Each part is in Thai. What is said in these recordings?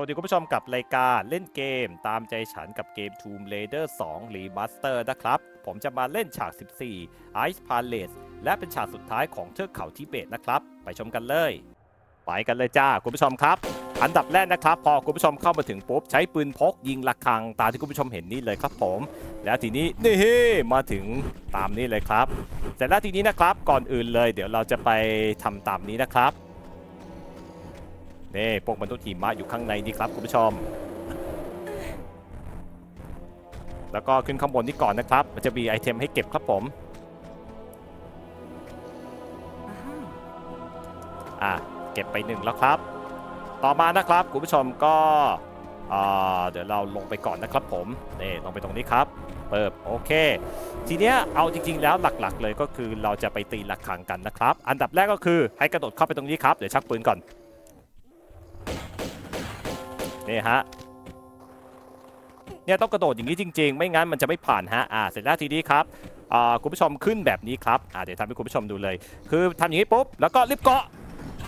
วัสดีคุณผู้ชมกับรายการเล่นเกมตามใจฉันกับเกม Tomb Raider 2 Remaster นะครับ ผมจะมาเล่นฉาก 14 Ice Palace และเป็นฉากสุดท้ายของเทือกเขาทิเบตนะครับ ไปชมกันเลย ไปกันเลยจ้าคุณผู้ชมครับ อันดับแรกนะครับ พอคุณผู้ชมเข้ามาถึงปุ๊บ ใช้ปืนพกยิงระฆังตามที่คุณผู้ชมเห็นนี่เลยครับผม แล้วทีนี้นี่มาถึงตามนี้เลยครับเสร็จแล้วทีนี้นะครับก่อนอื่นเลย เดี๋ยวเราจะไปทำตามนี้นะครับ นี่พวกมนุษย์หิมะอยู่ข้างในนี่ครับคุณผู้ชม แล้วก็ขึ้นข้างบนนี่ก่อนนะครับ มันจะมีไอเทมให้เก็บครับผม อะเก็บไปหนึ่งแล้วครับ ต่อมานะครับคุณผู้ชมก็อ่าเดี๋ยวเราลงไปก่อนนะครับผมนี่ลงไปตรงนี้ครับเปิบโอเค ทีเนี้ยเอาจริง ๆ แล้วหลักๆ เลยก็คือเราจะไปตีระฆังกันนะครับ อันดับแรกก็คือให้กระโดดเข้าไปตรงนี้ครับ เดี๋ยวชักปืนก่อน นี่ฮะเนี่ยต้องกระโดดอย่างนี้จริง ๆ ไม่งั้นมันจะไม่ผ่านฮะอ่าเสร็จแล้วทีนี้ครับอ่าคุณผู้ชมขึ้นแบบนี้ครับอ่าเดี๋ยวทำให้คุณผู้ชมดูเลย คือทำอย่างนี้ปุ๊บแล้วก็รีบเกาะ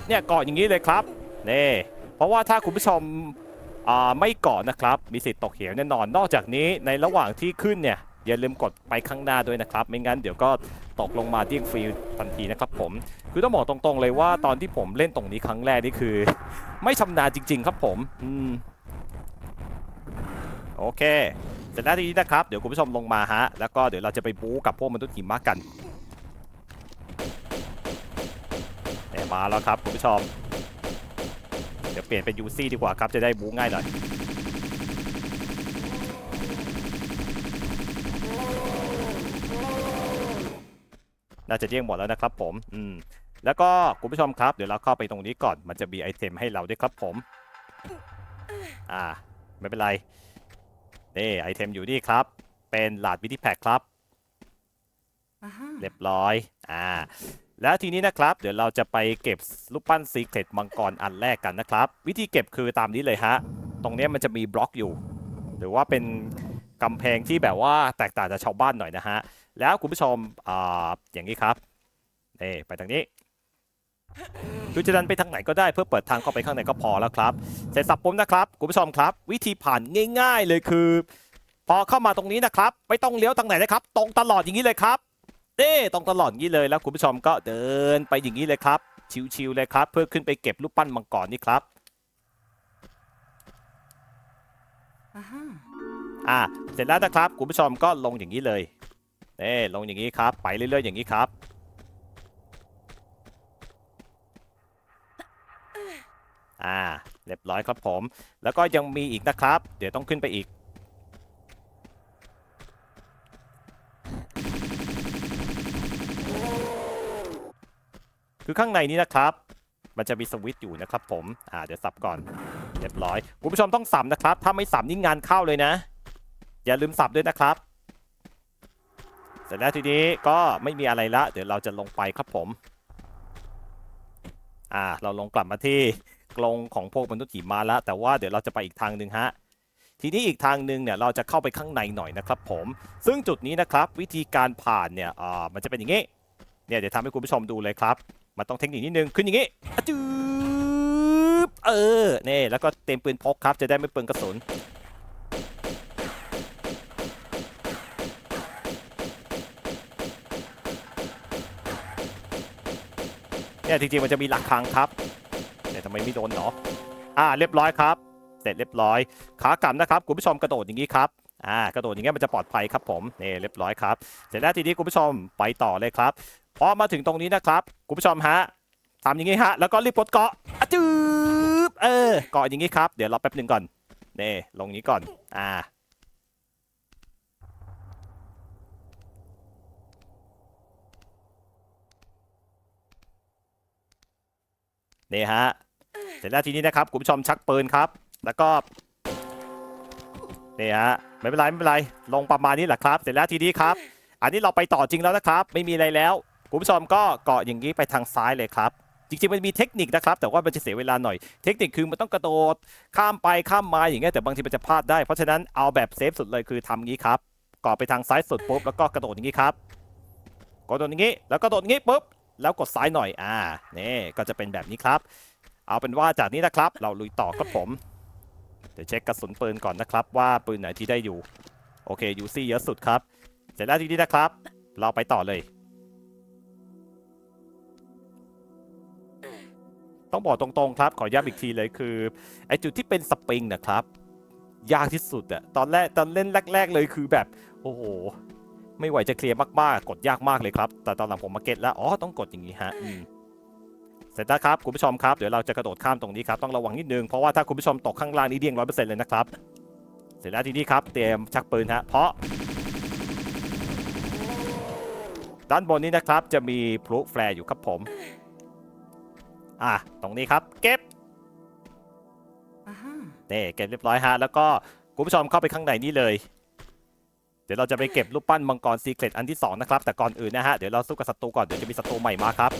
เนี่ยเกาะอย่างนี้เลยครับนี่เพราะว่าถ้าคุณผู้ชมอ่าไม่เกาะนะครับมีสิทธิ์ตกเหวแน่นอนนอกจากนี้ในระหว่างที่ขึ้นเนี่ย อย่าลืมกดไปข้างหน้าด้วยนะครับ ไม่งั้นเดี๋ยวก็ตกลงมาเดี้ยงฟรีทันทีนะครับผม คือต้องบอกตรงๆเลยว่าตอนที่ผมเล่นตรงนี้ครั้งแรกนี่คือ ไม่ชำนาญจริง ๆ ครับผม อืม โอเคเสร็จแล้วทีนี้นะครับ เดี๋ยวคุณผู้ชมลงมาฮะ แล้วก็เดี๋ยวเราจะไปบู๊กับพวกมนุษย์หิมะกันเนี่ยมาแล้วครับคุณผู้ชม เดี๋ยวเปลี่ยนเป็นยูซี่ดีกว่าครับ จะได้บู๊ง่ายหน่อย น่าจะเดี้ยงหมดแล้วนะครับผมอืมแล้วก็คุณผู้ชมครับเดี๋ยวเราเข้าไปตรงนี้ก่อนมันจะมีไอเทมให้เราด้วยครับผมอ่าไม่เป็นไรนี่ไอเทมอยู่นี่ครับ เป็นหลาดวิธีแพคครับเรียบร้อยอ่าแล้วทีนี้นะครับ เดี๋ยวเราจะไปเก็บรูปปั้นซีเครตมังกรอันแรกกันนะครับ วิธีเก็บคือตามนี้เลยฮะ ตรงเนี้ยมันจะมีบล็อกอยู่ หรือว่าเป็นกำแพงที่แบบว่าแตกต่างจากชาวบ้านหน่อยนะฮะ แล้วคุณผู้ชมอ่าอย่างนี้ครับนี่ไปทางนี้คือจะดันไปทางไหนก็ได้เพื่อเปิดทางเข้าไปข้างในก็พอแล้วครับเสร็จสับปุ๊บนะครับคุณผู้ชมครับ วิธีผ่านง่าย ๆ เลยคือ พอเข้ามาตรงนี้นะครับไม่ต้องเลี้ยวทางไหนนะครับ ตรงตลอดอย่างนี้เลยครับเด้ตรงตลอดอย่างนี้เลยแล้วคุณผู้ชมก็เดินไปอย่างนี้เลยครับ ชิวๆเลยครับ เพื่อขึ้นไปเก็บรูปปั้นมังกรนี่ครับอ่าเสร็จแล้วนะครับคุณผู้ชมก็ลงอย่างนี้เลย เน่ลงอย่างนี้ครับ ไปเรื่อยๆอย่างนี้ครับ อ่า เรียบร้อยครับผม แล้วก็ยังมีอีกนะครับ เดี๋ยวต้องขึ้นไปอีก คือข้างในนี้นะครับ มันจะมีสวิตช์อยู่นะครับผม อ่า เดี๋ยวสับก่อน เรียบร้อย คุณผู้ชมต้องสับนะครับ ถ้าไม่สับนี่งานเข้าเลยนะ อย่าลืมสับด้วยนะครับ เสร็จแล้วทีนี้ก็ไม่มีอะไรละ เดี๋ยวเราจะลงไปครับผม อ่า เราลงกลับมาที่กรงของพวกมนุษย์หิมะแล้วแต่ว่าเดี๋ยวเราจะไปอีกทางหนึ่งฮะ ทีนี้อีกทางหนึ่งเนี่ยเราจะเข้าไปข้างในหน่อยนะครับผม ซึ่งจุดนี้นะครับวิธีการผ่านเนี่ยอ่ามันจะเป็นอย่างนี้เนี่ยเดี๋ยวทำให้คุณผู้ชมดูเลยครับ มันต้องเทคนิคนิดนึงขึ้นอย่างนี้อะจืบเออเนี่ยแล้วก็เต็มปืนพกครับจะได้ไม่เปลืองกระสุน เนี่ยจริงๆมันจะมีหลักคังครับแต่ทำไมไม่โดนเนาะอ่าเรียบร้อยครับเสร็จเรียบร้อยขากลับนะครับคุณผู้ชมกระโดดอย่างนี้ครับอ่ากระโดดอย่างเงี้ยมันจะปลอดภัยครับผมนี่เรียบร้อยครับเสร็จแล้วทีนี้คุณผู้ชมไปต่อเลยครับพอมาถึงตรงนี้นะครับคุณผู้ชมฮะทำอย่างนี้ฮะแล้วก็รีบปลดเกาะอะจืบเออเกาะอย่างนี้ครับเดี๋ยวรอแป๊บหนึ่งก่อนนี่ลงนี้ก่อนอ่า นี่ฮะเสร็จแล้วทีนี้นะครับคุณผู้ชมชักปืนครับ แล้วก็นี่ฮะไม่เป็นไรไม่เป็นไรลงประมาณนี้แหละครับ เสร็จแล้วทีนี้ครับ อันนี้เราไปต่อจริงแล้วนะครับ ไม่มีอะไรแล้วคุณผู้ชมก็เกาะอย่างนี้ไปทางซ้ายเลยครับจริงๆมันมีเทคนิคนะครับ แต่ว่ามันจะเสียเวลาหน่อยเทคนิคคือมันต้องกระโดดข้ามไปข้ามมาอย่างเงี้ยแต่บางทีมันจะพลาดได้เพราะฉะนั้นเอาแบบเซฟสุดเลยคือทำงี้ครับเกาะไปทางซ้ายสุดปุ๊บแล้วก็กระโดดอย่างนี้ครับกระโดดอย่างนี้ แล้วกระโดดอย่างนี้ปุ๊บ แล้วกดซ้ายหน่อยอ่านี่ก็จะเป็นแบบนี้ครับ เอาเป็นว่าจากนี้นะครับ เราลุยต่อครับผม เดี๋ยวเช็คกระสุนปืนก่อนนะครับ ว่าปืนไหนที่ได้อยู่ โอเคยูซี่เยอะสุดครับ เสร็จแล้วทีนี้นะครับ เราไปต่อเลย ต้องบอกตรงๆครับ ขอย้ำอีกทีเลยคือไอจุดที่เป็นสปริงนะครับยากที่สุดอะตอนแรกตอนเล่นแรก ๆ เลยคือแบบ โอ้โห ไม่ไหวจะเคลียร์มากๆ กดยากมากเลยครับ แต่ตอนหลังผมมาเก็ตแล้ว อ๋อ ต้องกดอย่างนี้ฮะอืมเสร็จแล้วครับ คุณผู้ชมครับ เดี๋ยวเราจะกระโดดข้ามตรงนี้ครับ ต้องระวังนิดนึง เพราะว่าถ้าคุณผู้ชมตกข้างล่างนี่เดี้ยงร้อยเปอร์เซ็นต์เลยนะครับ เสร็จแล้วทีนี้ครับ เตรียมชักปืนฮะ เพราะ ด้านบนนี้นะครับ จะมีพลุแฟร์อยู่ครับผม อะ ตรงนี้ครับ เก็บ Aha. นี่เก็บเรียบร้อยฮะ แล้วก็คุณผู้ชมเข้าไปข้างในนี่เลยเดี๋ยวเราจะไปเก็บรูปปั้นมังกรซีเครตอันที่2นะครับแต่ก่อนอื่นนะฮะเดี๋ยวเราสู้กับศัตรูก่อนเดี๋ยวจะมีศัตรูใหม่มาครับ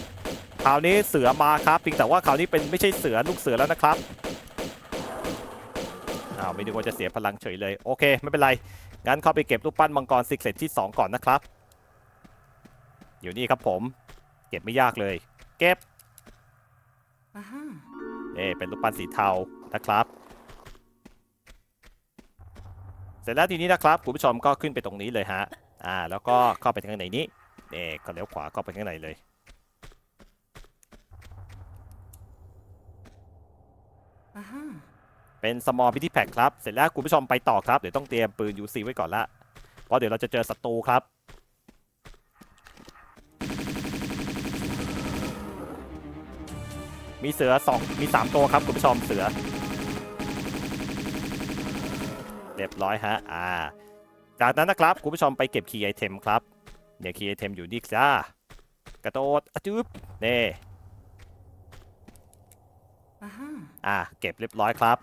คราวนี้เสือมาครับเพียงแต่ว่าคราวนี้เป็นไม่ใช่เสือลูกเสือแล้วนะครับอ้าวไม่นึกว่าจะเสียพลังเฉยเลยโอเคไม่เป็นไรงั้นเข้าไปเก็บรูปปั้นมังกรซีเครตที่ 2 ก่อนนะครับอยู่นี่ครับผมเก็บไม่ยากเลย เก็บ Aha. นี่เป็นรูปปั้นสีเทานะครับ เสร็จแล้วทีนี้นะครับคุณผู้ชมก็ขึ้นไปตรงนี้เลยฮะอ่าแล้วก็เข้าไปข้างในนี้นี่ก็เลี้ยวขวาเข้าไปข้างในเลย Aha. เป็น small พิธีแพ็คครับ เสร็จแล้วคุณผู้ชมไปต่อครับ เดี๋ยวต้องเตรียมปืน UC ไว้ก่อนละเพราะเดี๋ยวเราจะเจอศัตรูครับ มีเสือสองมี3ตัวครับคุณผู้ชมเสือ เรียบร้อยฮะอ่าจากนั้นนะครับคุณผู้ชมไปเก็บคีย์ไอเทมครับเนี่ยคีย์ไอเทมอยู่นี่จ้ากระโดดอะจึ๊บเน่ Aha. อะเก็บเรียบร้อยครับ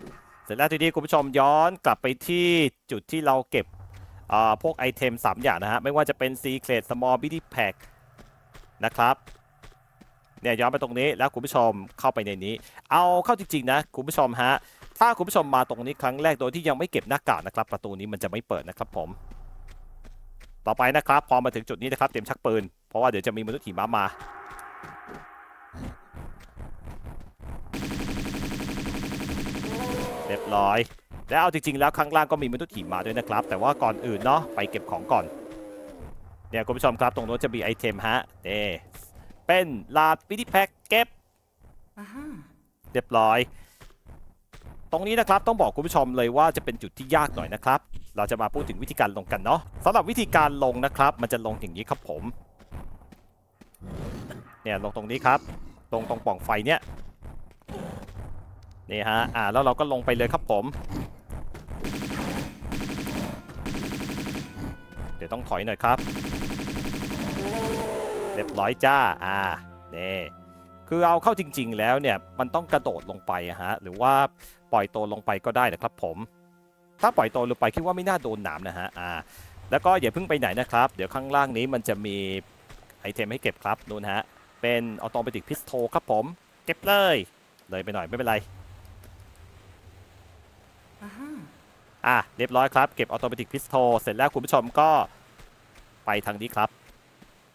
เสร็จแล้วทีนี้คุณผู้ชมย้อนกลับไปที่จุดที่เราเก็บอ่าพวกไอเทม 3 อย่างนะฮะ ไม่ว่าจะเป็น Secret Small b i t y Pack นะครับเนี่ยย้อนไปตรงนี้แล้วคุณผู้ชมเข้าไปในนี้ เอาเข้าจริงๆนะคุณผู้ชมฮะ ถ้าคุณผู้ชมมาตรงนี้ครั้งแรกโดยที่ยังไม่เก็บหน้ากากนะครับ ประตูนี้มันจะไม่เปิดนะครับผม ต่อไปนะครับ พอมาถึงจุดนี้นะครับเตรียมชักปืน เพราะว่าเดี๋ยวจะมีมนุษย์หิมะมา เรียบร้อย แล้วเอาจริงๆแล้วข้างล่างก็มีมนุษย์หิมะด้วยนะครับ แต่ว่าก่อนอื่นเนาะไปเก็บของก่อน เนี่ยคุณผู้ชมครับตรงโน้นจะมีไอเทมฮะเน่เป็นลาดปิดิแพ็กเก็บ Aha. เรียบร้อย ตรงนี้นะครับต้องบอกคุณผู้ชมเลยว่าจะเป็นจุดที่ยากหน่อยนะครับ เราจะมาพูดถึงวิธีการลงกันเนาะสำหรับวิธีการลงนะครับ มันจะลงอย่างนี้ครับผม เนี่ยลงตรงนี้ครับตรงตรงปล่องไฟเนี่ยนี่ฮะอ่าแล้วเราก็ลงไปเลยครับผม เดี๋ยวต้องถอยหน่อยครับ เรียบร้อยจ้าอ่านี่ คือเอาเข้าจริง ๆ แล้วเนี่ยมันต้องกระโดดลงไปอะฮะหรือว่าปล่อยตัวลงไปก็ได้นะครับผม ถ้าปล่อยตัวลงไปคิดว่าไม่น่าโดนหนามนะฮะอ่าแล้วก็อย่าเพิ่งไปไหนนะครับ เดี๋ยวข้างล่างนี้มันจะมีไอเทมให้เก็บครับนู่นฮะเป็นออโตเมติกพิสโตครับผม เก็บเลยเลยไปหน่อยไม่เป็นไร Aha. อะเรียบร้อยครับ เก็บออโตเมติกพิสโตเสร็จแล้วคุณผู้ชมก็ไปทางนี้ครับ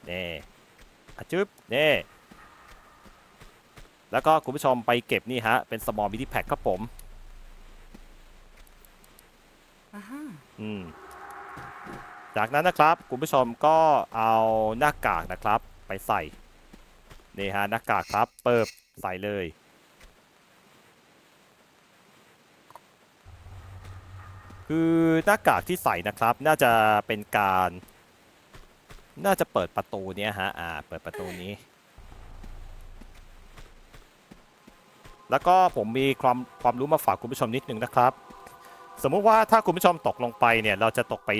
นี่อะจึ๊บนี่ แล้วก็คุณผู้ชมไปเก็บนี่ฮะ เป็น small mini pack ครับผม Aha. อืมจากนั้นนะครับคุณผู้ชมก็เอาหน้ากากนะครับไปใส่นี่ฮะหน้ากากครับเปิบใส่เลย คือหน้ากากที่ใส่นะครับ น่าจะเป็นการ น่าจะเปิดประตูเนี้ยฮะอ่าเปิดประตูนี้ แล้วก็ผมมีความความรู้มาฝากคุณผู้ชมนิดนึงนะครับ สมมุติว่าถ้าคุณผู้ชมตกลงไปเนี่ยเราจะตกไป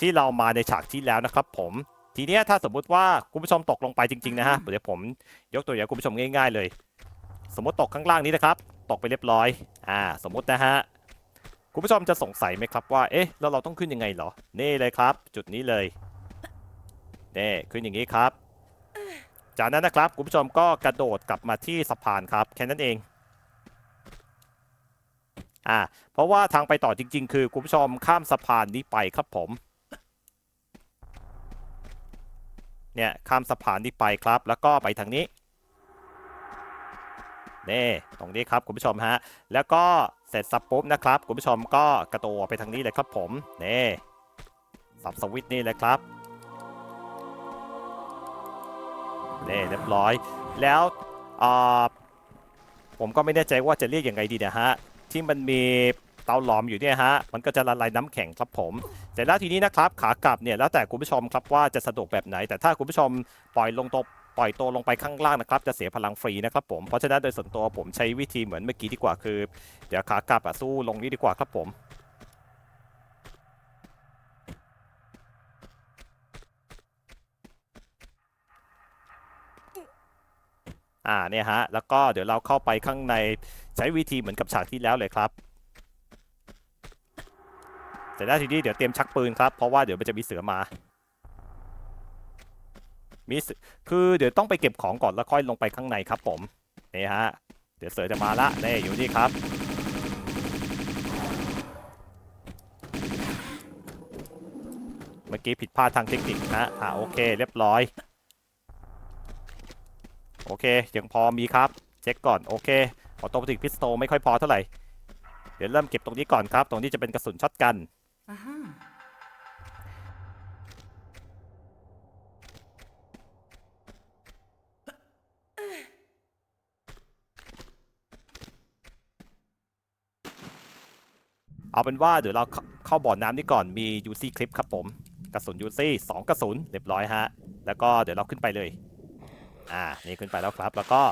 ที่เรามาในฉากที่แล้วนะครับ ผมทีนี้ถ้าสมมุติว่าคุณผู้ชมตกลงไปจริงๆนะฮะเดี๋ยวผมยกตัวอย่างคุณผู้ชมง่ายๆเลย สมมติตกข้างล่างนี้นะครับ ตกไปเรียบร้อยอ่าสมมตินะฮะคุณผู้ชมจะสงสัยไหมครับว่าเอ๊ะแล้วเราต้องขึ้นยังไงเหรอนี่เลยครับ จุดนี้เลยนี่ขึ้นอย่างนี้ครับ จากนั้นนะครับคุณผู้ชมก็กระโดดกลับมาที่สะพานครับแค่นั้นเอง อ่าเพราะว่าทางไปต่อจริง ๆ คือคุณผู้ชมข้ามสะพานนี้ไปครับผมเนี่ยข้ามสะพานนี้ไปครับ แล้วก็ไปทางนี้นี่ตรงนี้ครับคุณผู้ชมฮะแล้วก็เสร็จสับปุ๊บนะครับคุณผู้ชมก็กระโดดไปทางนี้เลยครับผมนี่สับสวิตช์นี่เลยครับนี่เรียบร้อยแล้วอ่าผมก็ไม่แน่ใจว่าจะเรียกยังไงดีนะฮะ ที่มันมีเตาหลอมอยู่เนี่ยฮะ มันก็จะละลายน้ำแข็งครับผม แต่แล้วทีนี้นะครับขากลับเนี่ยแล้วแต่คุณผู้ชมครับว่าจะสะดวกแบบไหน แต่ถ้าคุณผู้ชมปล่อยลงตัวปล่อยตัวลงไปข้างล่างนะครับจะเสียพลังฟรีนะครับผม เพราะฉะนั้นโดยส่วนตัวผมใช้วิธีเหมือนเมื่อกี้ดีกว่าคือ เดี๋ยวขากลับอะสู้ลงนี้ดีกว่าครับผม อ่าเนี่ยฮะ แล้วก็เดี๋ยวเราเข้าไปข้างในใช้วิธีเหมือนกับฉากที่แล้วเลยครับแต่ได้ทีนี้เดี๋ยวเตรียมชักปืนครับเพราะว่าเดี๋ยวมันจะมีเสือมามีคือเดี๋ยวต้องไปเก็บของก่อนแล้วค่อยลงไปข้างในครับผมนี่ฮะเดี๋ยวเสือจะมาละนี่อยู่นี่ครับเมื่อกี้ผิดพลาดทางเทคนิคนะอ่าโอเค เรียบร้อย โอเค ยังพอมีครับ เช็คก่อน โอเคออโต m มติกพิสโตไม่ค่อยพอเท่าไหร่ เดี๋ยวเริ่มเก็บตรงนี้ก่อนครับ ตรงนี้จะเป็นกระสุนช็อตกัน Aha. เอาเป็นว่าเดี๋ยวเราเข้าเข้าบ่อน้ำนี่ก่อน มี UC คลิปครับผม กระสุน UC สองกระสุนเรียบร้อยฮะ แล้วก็เดี๋ยวเราขึ้นไปเลย อ่านี่ขึ้นไปแล้วครับ แล้วก็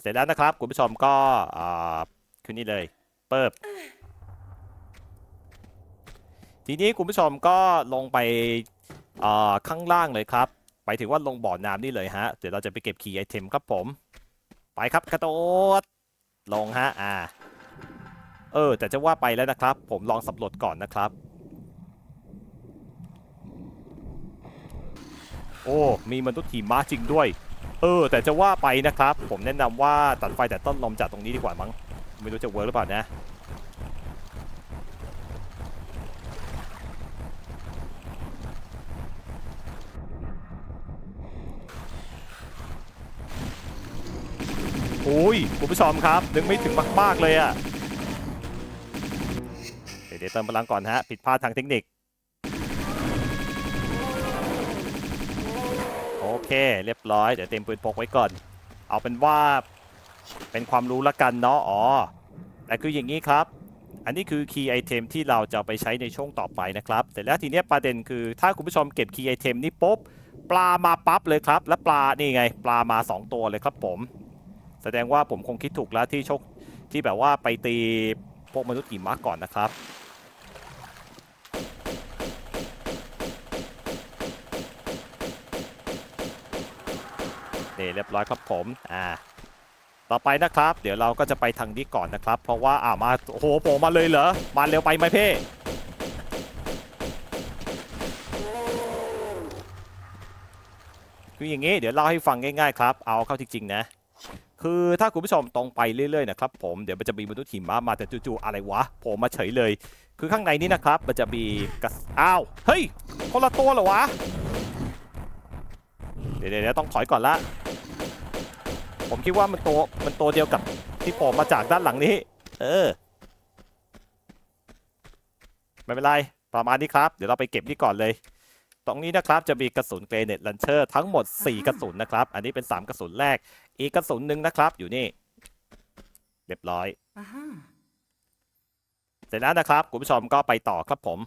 เสร็จแล้วนะครับคุณผู้ชมก็อ่าขึ้นนี่เลยเปิบทีนี้คุณผู้ชมก็ลงไปอ่าข้างล่างเลยครับ ไปถึงว่าลงบ่อน้ำนี่เลยฮะเดี๋ยวเราจะไปเก็บคีย์ไอเทมครับผม ไปครับกระโดดลงฮะอ่าเออแต่จะว่าไปแล้วนะครับ ผมลองสำรวจก่อนนะครับ โอ้ มีมนุษย์ขี่ม้าจริงด้วย เออ แต่จะว่าไปนะครับ ผมแนะนำว่าตัดไฟแต่ต้นลมจากตรงนี้ดีกว่ามั้งไม่รู้จะเวิร์กหรือเปล่านะโอ้ยคุณผู้ชมครับ นึกไม่ถึงมาก ๆ เลยอะเดี๋ยวเดี๋ยวเติมพลังก่อนฮะ ผิดพลาดทางเทคนิค เค เรียบร้อย เดี๋ยวเต็มปืนพกไว้ก่อน เอาเป็นว่าเป็นความรู้ละกันเนาะ อ๋อ แต่คืออย่างนี้ครับ อันนี้คือคีย์ไอเทมที่เราจะไปใช้ในช่วงต่อไปนะครับ แต่แล้วทีเนี้ยประเด็นคือถ้าคุณผู้ชมเก็บคีย์ไอเทมนี้ปุ๊บ ปลามาปั๊บเลยครับ และปลา นี่ไง ปลามา 2 ตัวเลยครับผม แสดงว่าผมคงคิดถูกแล้วที่โชคที่แบบว่าไปตีพวกมนุษย์หิมะก่อนนะครับ นี่เรียบร้อยครับผมอ่าต่อไปนะครับ เดี๋ยวเราก็จะไปทางนี้ก่อนนะครับ เพราะว่าอ่ามาโอ้โหโผล่มาเลยเหรอมาเร็วไปไหมเพ่คืออย่างนี้เดี๋ยวเล่าให้ฟังง่ายๆครับ เอาเข้าจริงๆนะ คือถ้าคุณผู้ชมตรงไปเรื่อยๆนะครับผมเดี๋ยวมันจะมีมนุษย์หิมะมาแต่จู่ๆอะไรวะโผล่มาเฉยเลย คือข้างในนี้นะครับมันจะมีกระอ้าวเฮ้ยคนละตัวเหรอวะ เดี๋ยวเดี๋ยวต้องถอยก่อนละ ผมคิดว่ามันตัวมันตัวเดียวกับที่โผล่มาจากด้านหลังนี้ เออ ไม่เป็นไร ประมาณนี้ครับ เดี๋ยวเราไปเก็บนี่ก่อนเลย ตรงนี้นะครับจะมีกระสุนเกรเนตลันเชอร์ทั้งหมด 4 กระสุนนะครับ อันนี้เป็น 3 กระสุนแรก อีกกระสุนหนึ่งนะครับ อยู่นี่ เรียบร้อย Aha. เสร็จแล้วนะครับ คุณผู้ชมก็ไปต่อครับผม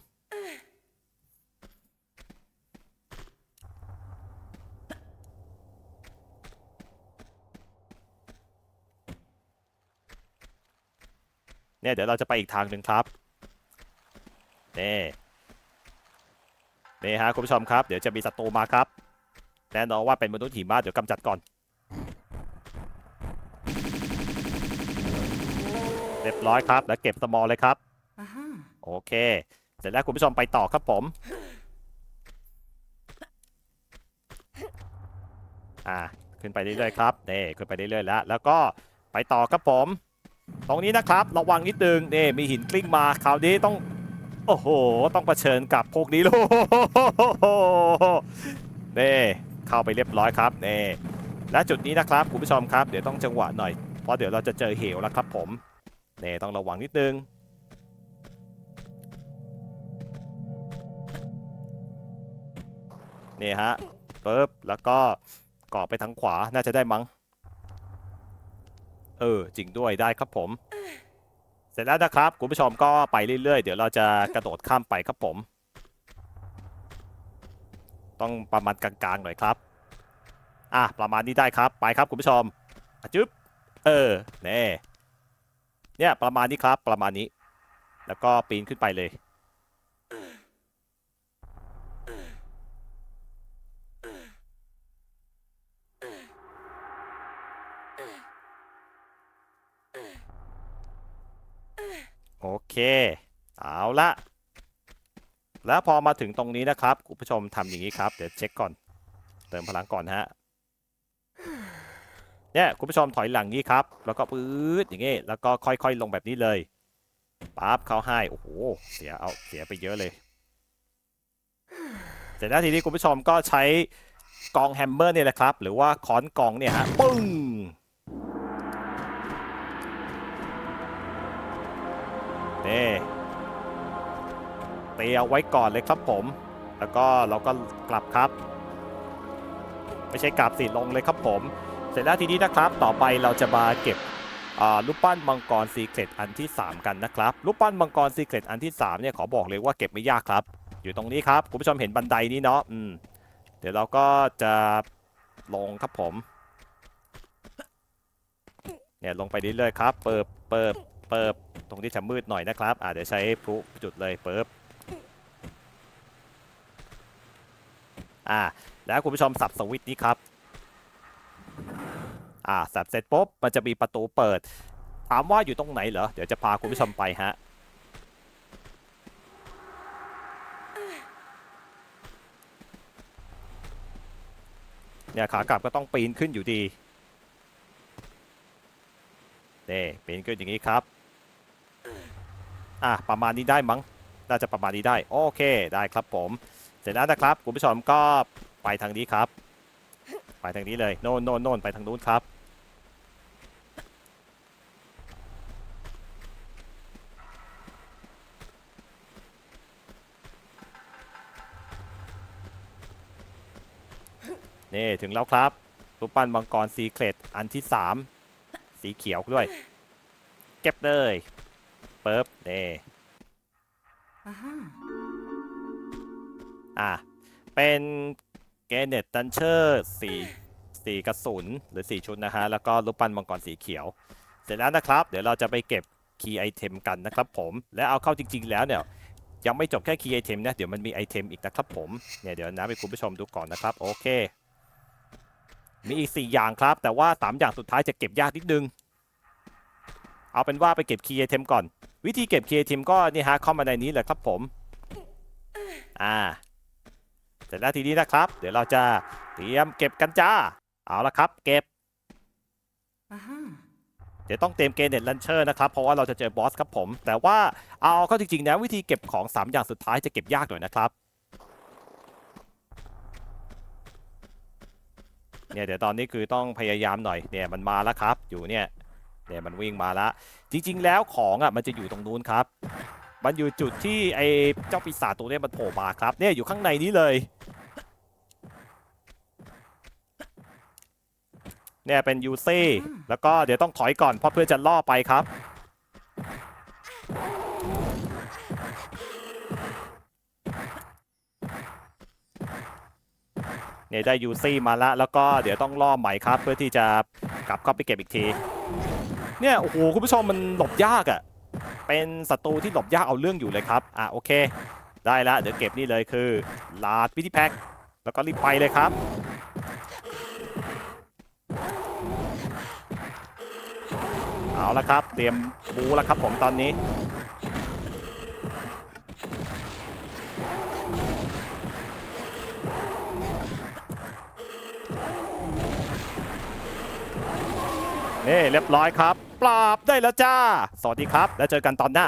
เนี่ยเดี๋ยวเราจะไปอีกทางหนึ่งครับนี่นี่ฮะคุณผู้ชมครับ เดี๋ยวจะมีศัตรูมาครับแน่นอนว่าเป็นมนุษย์หิมะเดี๋ยวกำจัดก่อนเรียบร้อยครับแล้วเก็บสมอลเลยครับ Aha. โอเค เสร็จแล้วคุณผู้ชมไปต่อครับผม อ่า ขึ้นไปเรื่อยๆครับนี่ขึ้นไปเรื่อยๆแล้ว แล้วก็ไปต่อครับผม ตรงนี้นะครับระวังนิดนึงนี่มีหินกลิ้งมาคราวนี้ต้อง โอ้โห ต้องเผชิญกับพวกนี้ลูกนี่เข้าไปเรียบร้อยครับนี่และจุดนี้นะครับคุณผู้ชมครับเดี๋ยวต้องจังหวะหน่อยเพราะเดี๋ยวเราจะเจอเหวแล้วครับผมเนี่ต้องระวังนิดนึงนี่ฮะปึ๊บแล้วก็เกาะไปทางขวาน่าจะได้มั้ง เออจริงด้วยได้ครับผม เสร็จแล้วนะครับคุณผู้ชมก็ไปเรื่อยๆ เดี๋ยวเราจะกระโดดข้ามไปครับผม ต้องประมาณกลางๆหน่อยครับ อะประมาณนี้ได้ครับไปครับคุณผู้ชมจึ๊บเออเน่เนี่ยประมาณนี้ครับประมาณนี้ แล้วก็ปีนขึ้นไปเลย โอเค เอาละ แล้วพอมาถึงตรงนี้นะครับ คุณผู้ชมทำอย่างนี้ครับ เดี๋ยวเช็คก่อน เติมพลังก่อนฮะ เนี่ยคุณผู้ชมถอยหลังนี้ครับ แล้วก็ปื๊ดอย่างงี้ แล้วก็ค่อยๆลงแบบนี้เลยปั๊บเข้าให้ โอ้โห เสียเอาเสียไปเยอะเลย เสร็จแล้วทีนี้คุณผู้ชมก็ใช้กองแฮมเมอร์เนี่ยแหละครับ หรือว่าค้อนกองเนี่ยฮะ ปึ้ง เตีเอาไว้ก่อนเลยครับผม แล้วก็เราก็กลับครับ ไม่ใช่กลับสิลงเลยครับผม เสร็จแล้วทีนี้นะครับต่อไปเราจะมาเก็บอ่ารูปปั้นมังกรซีเครตอันที่ 3 กันนะครับรูปปั้นมังกรซีเครตอันที่3เนี่ยขอบอกเลยว่าเก็บไม่ยากครับ อยู่ตรงนี้ครับคุณผู้ชมเห็นบันไดนี้เนาะอืมเดี๋ยวเราก็จะลงครับผมเนี่ยลงไปเรื่อยๆครับ เปิบเปิบ เปิบตรงที่จะมืดหน่อยนะครับอ่าเดี๋ยวใช้พลุจุดเลยเปิบอ่าแล้วคุณผู้ชมสับสวิตช์นี้ครับอ่าสับเสร็จปุ๊บมันจะมีประตูเปิด ถามว่าอยู่ตรงไหนเหรอเดี๋ยวจะพาคุณผู้ชมไปฮะเนี่ยขากลับก็ต้องปีนขึ้นอยู่ดีนี่ปีนขึ้นอย่างนี้ครับ อะประมาณนี้ได้มั้งน่าจะประมาณนี้ได้ โอเคได้ครับผมเสร็จแล้วนะครับคุณผู้ชมก็ไปทางนี้ครับ ไปทางนี้เลยโน่นโน่นโน่นไปทางนู้นครับนี่ถึงแล้วครับรูปปั้นมังกรซีเครตอันที่3สีเขียวด้วย เก็บเลย ปิบนี่อ่าฮะอะ เป็นเกเนตดันเชอร์สี่สี่กระสุนหรือ4ชุดนะฮะ แล้วก็รูปปั้นมังกรสีเขียว เสร็จแล้วนะครับ เดี๋ยวเราจะไปเก็บคีย์ไอเทมกันนะครับผม และเอาเข้าจริง ๆ แล้วเนี่ย ยังไม่จบแค่คีย์ไอเทมนะ เดี๋ยวมันมีไอเทมอีกนะครับผม เนี่ยเดี๋ยวนะไปคุณผู้ชมดูก่อนนะครับ โอเค มีอีก 4 อย่างครับ แต่ว่า 3 อย่างสุดท้ายจะเก็บยากนิดนึง เอาเป็นว่าไปเก็บคีย์ไอเทมก่อน วิธีเก็บคีย์ไอเทมก็นี่ฮะเข้ามาในนี้เลยครับผมอ่าเสร็จแล้วทีนี้นะครับ เดี๋ยวเราจะเตรียมเก็บกันจ้า เอาละครับ เก็บอ่าฮะเดี๋ยวต้องเตรียมเกเน็ตลันเชอร์นะครับ เพราะว่าเราจะเจอบอสครับผม แต่ว่าเอาเข้าจริงๆนะวิธีเก็บของ 3 อย่างสุดท้ายจะเก็บยากหน่อยนะครับเนี่ยเดี๋ยวตอนนี้คือต้องพยายามหน่อยเนี่ยมันมาแล้วครับ อยู่เนี่ย เนี่ยมันวิ่งมาแล้วจริง ๆ แล้วของอะมันจะอยู่ตรงนู้นครับ มันอยู่จุดที่ไอ้เจ้าปีศาจตัวนี้มันโผล่มาครับเนี่ยอยู่ข้างในนี้เลยเนี่ยเป็นยูซี่แล้วก็เดี๋ยวต้องถอยก่อนเพราะเพื่อจะล่อไปครับ เนี่ยได้ยูซี่มาแล้วแล้วก็เดี๋ยวต้องล่อใหม่ครับ เพื่อที่จะกลับเข้าไปเก็บอีกที เนี่ยโอ้โหคุณผู้ชมมันหลบยากอะ่ะเป็นศัตรูที่หลบยากเอาเรื่องอยู่เลยครับอะโอเค ได้แล้วเดี๋ยวเก็บนี่เลยคือลาดพิธีแพ็คแล้วก็รีบไปเลยครับเอาละครับ เตรียมบูแล้วครับผมตอนนี้นี่เรียบร้อยครับ ปราบได้แล้วจ้า สวัสดีครับ แล้วเจอกันตอนหน้า